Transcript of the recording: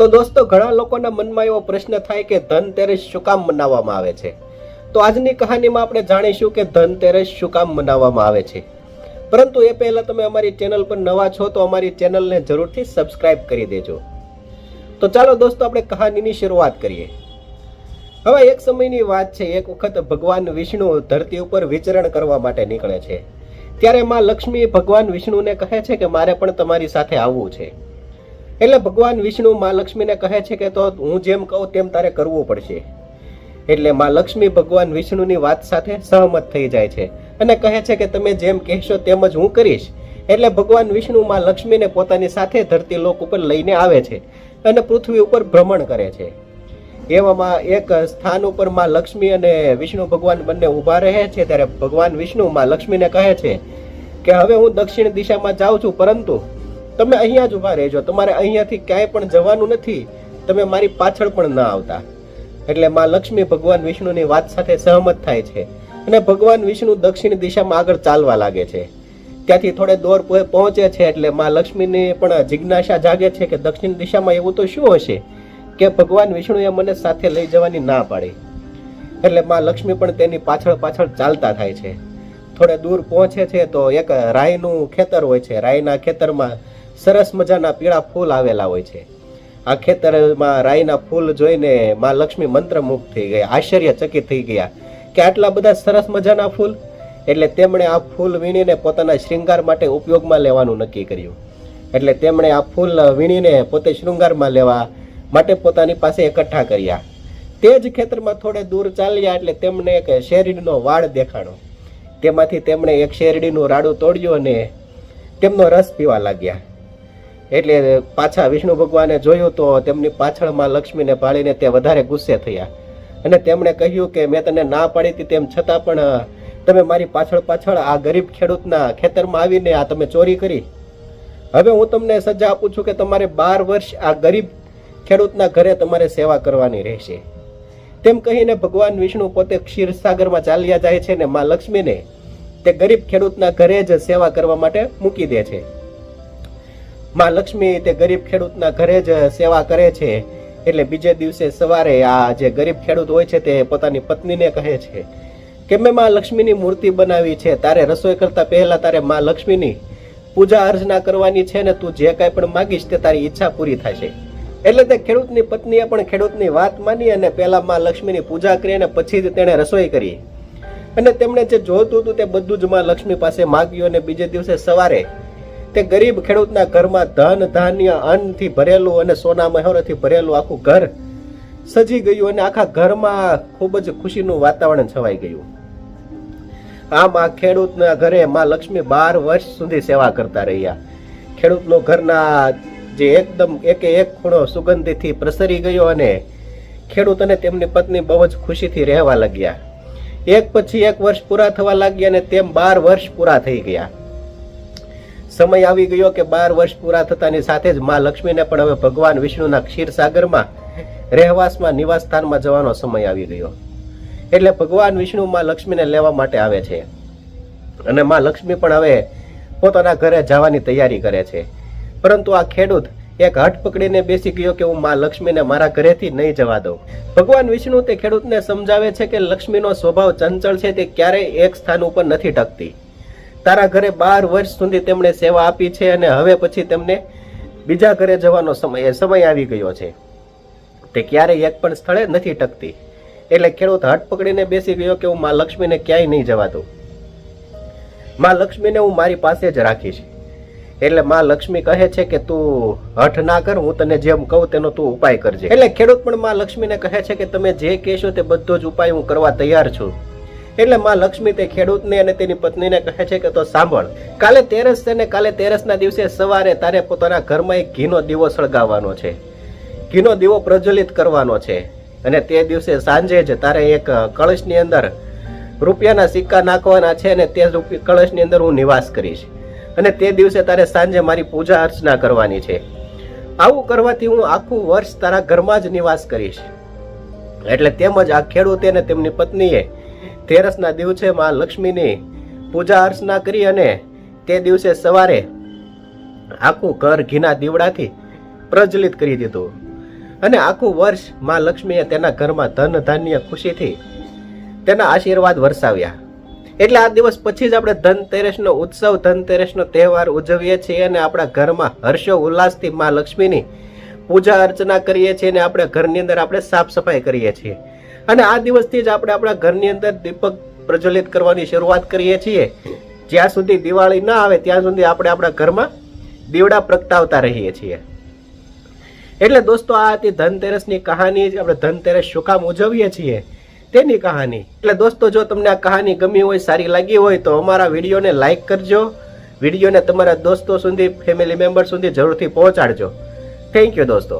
તો દોસ્તો, ઘણા લોકોના મનમાં એવો પ્રશ્ન થાય કે ધનતેરસ શું કામ મનાવવામાં આવે છે? તો આજની કહાનીમાં આપણે જાણીશું કે ધનતેરસ શું કામ મનાવવામાં આવે છે. પરંતુ એ પહેલાં તમે અમારી ચેનલ પર નવા છો તો અમારી ચેનલને જરૂરથી સબસ્ક્રાઇબ કરી દેજો. તો ચાલો દોસ્તો, આપણે કહાનીની શરૂઆત કરીએ. હવે એક સમયની વાત છે, એક વખત ભગવાન વિષ્ણુ ધરતી ઉપર વિચરણ કરવા માટે નીકળે છે. ત્યારે માં લક્ષ્મી ભગવાન વિષ્ણુને કહે છે કે મારે પણ તમારી સાથે આવવું છે. એટલે ભગવાન વિષ્ણુ મા લક્ષ્મીને કહે છે કે તો હું જેમ કહું તેમ તારે કરવું પડશે. એટલે મા લક્ષ્મી ભગવાન વિષ્ણુની વાત સાથે સહમત થઈ જાય છે અને કહે છે કે તમે જેમ કહેશો તેમ જ હું કરીશ. એટલે ભગવાન વિષ્ણુ મા લક્ષ્મીને પોતાની સાથે ધરતી લોક ઉપર લઈને આવે છે અને પૃથ્વી ઉપર ભ્રમણ કરે છે. એવામાં એક સ્થાન ઉપરમાં લક્ષ્મી અને વિષ્ણુ ભગવાન બંને ઊભા રહે છે ત્યારે ભગવાન વિષ્ણુ મા લક્ષ્મીને કહે છે કે હવે હું દક્ષિણ દિશામાં જાઉં છું, પરંતુ તમે અહીંયા જ ઊભા રહેજો. તમારે અહીંયાથી ક્યાંય પણ જવાનું નથી. તમે મારી પાછળ પણ ન આવતા. એટલે માં લક્ષ્મી ભગવાન વિષ્ણુની વાત સાથે સહમત થાય છે. અને ભગવાન વિષ્ણુ દક્ષિણ દિશામાં આગળ ચાલવા લાગે છે. ત્યાંથી થોડે દોર પહોંચે છે એટલે માં લક્ષ્મીની પણ જિજ્ઞાસા જાગે છે કે દક્ષિણ દિશામાં એવું તો શું હશે? કે ભગવાન વિષ્ણુએ મને સાથે લઈ જવાની ના પાડી. એટલે માં લક્ષ્મી પણ તેની પાછળ પાછળ ચાલતા થાય છે. થોડે દૂર પહોંચે છે તો એક રાયનું ખેતર હોય છે. રાયના ખેતરમાં સરસ મજાના પીળા ફૂલ આવેલા હોય છે. આ ખેતરમાં રાઈના ફૂલ જોઈને માં લક્ષ્મી મંત્રમુગ્ધ થઈ ગયા, આશ્ચર્યચકિત થઈ ગયા કે આટલા બધા સરસ મજાના ફૂલ? એટલે તેમણે આ ફૂલ વીણીને પોતાના શૃંગાર માટે ઉપયોગમાં લેવાનું નક્કી કર્યું. એટલે તેમણે આ ફૂલ વીણીને પોતે શૃંગારમાં લેવા માટે પોતાની પાસે એકઠા કર્યા. તે જ ખેતરમાં થોડે દૂર ચાલ્યા એટલે તેમને એક શેરડીનો વાળ દેખાણો. તેમાંથી તેમણે એક શેરડીનું રાડું તોડ્યું અને તેમનો રસ પીવા લાગ્યા. એટલે પાછા વિષ્ણુ ભગવાને જોયું તો તેમની પાછળમાં લક્ષ્મીને ભાળીને તે વધારે ગુસ્સે થયા. અને તેમણે કહ્યું કે મેં તને ના પાડી હતી તેમ છતાં પણ તમે મારી પાછળ પાછળ આ ગરીબ ખેડૂતના ખેતરમાં આવીને આ તમે ચોરી કરી. હવે હું તમને સજા આપું છું કે તમારે બાર વર્ષ આ ગરીબ ખેડૂતના ઘરે તમારે સેવા કરવાની રહેશે. તેમ કહીને ભગવાન વિષ્ણુ પોતે ક્ષીરસાગરમાં ચાલ્યા જાય છે ને માં લક્ષ્મીને તે ગરીબ ખેડૂતના ઘરે જ સેવા કરવા માટે મૂકી દે છે. માં લક્ષ્મી તે ગરીબ ખેડૂતના ઘરે જ સેવા કરે છે. એટલે બીજે દિવસે સવારે આ જે ગરીબ ખેડૂત હોય છે તે પોતાની પત્નીને કહે છે કે મેં માં લક્ષ્મીની મૂર્તિ બનાવી છે? તારે રસોઈ કરતા પહેલા તારે માં લક્ષ્મીની પૂજા અર્ચના કરવાની છે ને તું જે કાંઈ પણ માગીશ તે તારી ઈચ્છા પૂરી થશે. એટલે તે ખેડૂતની પત્નીએ પણ ખેડૂતની વાત માની અને પહેલાં માં લક્ષ્મીની પૂજા કરી અને પછી જ તેણે રસોઈ કરી. અને તેમણે જે જોતું હતું તે બધું જ માં લક્ષ્મી પાસે માગ્યું અને બીજે દિવસે સવારે તે ગરીબ ખેડૂતના ઘરમાં ધન, ધાન્ય, અન્નથી ભરેલું અને સોના મહોરથી ભરેલું આખું ઘર સજી ગયું અને આખા ઘરમાં ખૂબ જ ખુશીનું વાતાવરણ છવાઈ ગયું. આમ આ ખેડૂતના ઘરે માં લક્ષ્મી બાર વર્ષ સુધી સેવા કરતા રહ્યા. ખેડૂતનો ઘરના જે એકદમ એકે એક ખૂણો સુગંધીથી પ્રસરી ગયો અને ખેડૂત અને તેમની પત્ની બહુ જ ખુશીથી રહેવા લાગ્યા. એક પછી એક વર્ષ પૂરા થવા લાગ્યા અને તેમ બાર વર્ષ પૂરા થઈ ગયા. સમય આવી ગયો કે બાર વર્ષ પૂરા થતાની સાથે જ મા લક્ષ્મીને પણ હવે ભગવાન વિષ્ણુના ક્ષીરસાગરમાં રહેવાસમાં નિવાસ સ્થાનમાં જવાનો સમય આવી ગયો. એટલે ભગવાન વિષ્ણુ મા લક્ષ્મીને લેવા માટે આવે છે. અને મા લક્ષ્મી પણ હવે પોતાના ઘરે જવાની તૈયારી કરે છે. પરંતુ આ ખેડૂત એક હઠ પકડીને બેસી ગયો કે હું મા લક્ષ્મીને મારા ઘરેથી નહીં જવા દઉં. ભગવાન વિષ્ણુ તે ખેડૂતને સમજાવે છે કે લક્ષ્મીનો સ્વભાવ ચંચળ છે તે ક્યારેય એક સ્થાન ઉપર નથી ટકતી. તારા ઘરે બાર વર્ષ સુધી તેમણે સેવા આપી છે અને હવે પછી તેમને બીજા ઘરે જવાનો સમય સમય આવી ગયો છે. તે ક્યારેય એક પણ સ્થળે નથી ટકતી. એટલે ખેડૂત હટ પકડીને બેસી ગયો કે હું માં લક્ષ્મીને ક્યાંય નહીં જવા દઉં માં લક્ષ્મીને હું મારી પાસે જ રાખીશ. એટલે માં લક્ષ્મી કહે છે કે તું હઠ ના કર, હું તને જેમ કહું તેનો તું ઉપાય કરજે. એટલે ખેડૂત પણ માં લક્ષ્મીને કહે છે કે તમે જે કહેશો તે બધો જ ઉપાય હું કરવા તૈયાર છું. એટલે માં લક્ષ્મી તે ખેડૂતને અને તેની પત્નીને કહે છે કે તો સાંભળ, કાલે તેરસ છે ને કાલે તેરસના દિવસે સવારે તારે પોતાના ઘરમાં એક ઘીનો દીવો સળગાવવાનો છે. ઘીનો દીવો પ્રજ્વલિત કરવાનો છે અને તે દિવસે સાંજે જ તારે એક કળશની અંદર રૂપિયાના સિક્કા નાખવાના છે અને તે કળશની અંદર હું નિવાસ કરીશ. અને તે દિવસે તારે સાંજે મારી પૂજા અર્ચના કરવાની છે. આવું કરવાથી હું આખું વર્ષ તારા ઘરમાં જ નિવાસ કરીશ. એટલે તેમજ આ ખેડૂતે અને તેમની પત્નીએ તેરસના દિવસે માં લક્ષ્મીની પૂજા અર્ચના કરી અને તે દિવસે સવારે આખું ઘર ઘીના દીવડાથી પ્રજ્વલિત કરી દીધું. અને આખું વર્ષમાં લક્ષ્મીએ તેના ઘરમાં ધન ધાન્ય ખુશીથી તેના આશીર્વાદ વરસાવ્યા. એટલે આ દિવસ પછી જ આપણે ધનતેરસનો ઉત્સવ, ધનતેરસનો તહેવાર ઉજવીએ છીએ અને આપણા ઘરમાં હર્ષો ઉલ્લાસથી મા લક્ષ્મીની પૂજા અર્ચના કરીએ છીએ અને આપણે ઘરની અંદર આપણે સાફ સફાઈ કરીએ છીએ. અને આ દિવસથી જ આપણે આપણા ઘરની અંદર દીપક પ્રજ્વલિત કરવાની શરૂઆત કરીએ છીએ. જ્યાં સુધી દિવાળી ના આવે, ત્યાં સુધી આપણે આપણા ઘરમાં દીવડા પ્રગટાવતા રહીએ છીએ. એટલે દોસ્તો, આ હતી ધનતેરસની કહાની. આપણે ધનતેરસ શું કામ ઉજવીએ છીએ? તેની કહાની. એટલે દોસ્તો, જો તમને આ કહાની ગમી હોય, સારી લાગી હોય, તો અમારા વિડીયોને લાઈક કરજો. વિડીયોને તમારા દોસ્તો સુધી, ફેમિલી મેમ્બર સુધી જરૂરથી પહોંચાડજો. થેન્ક યુ દોસ્તો.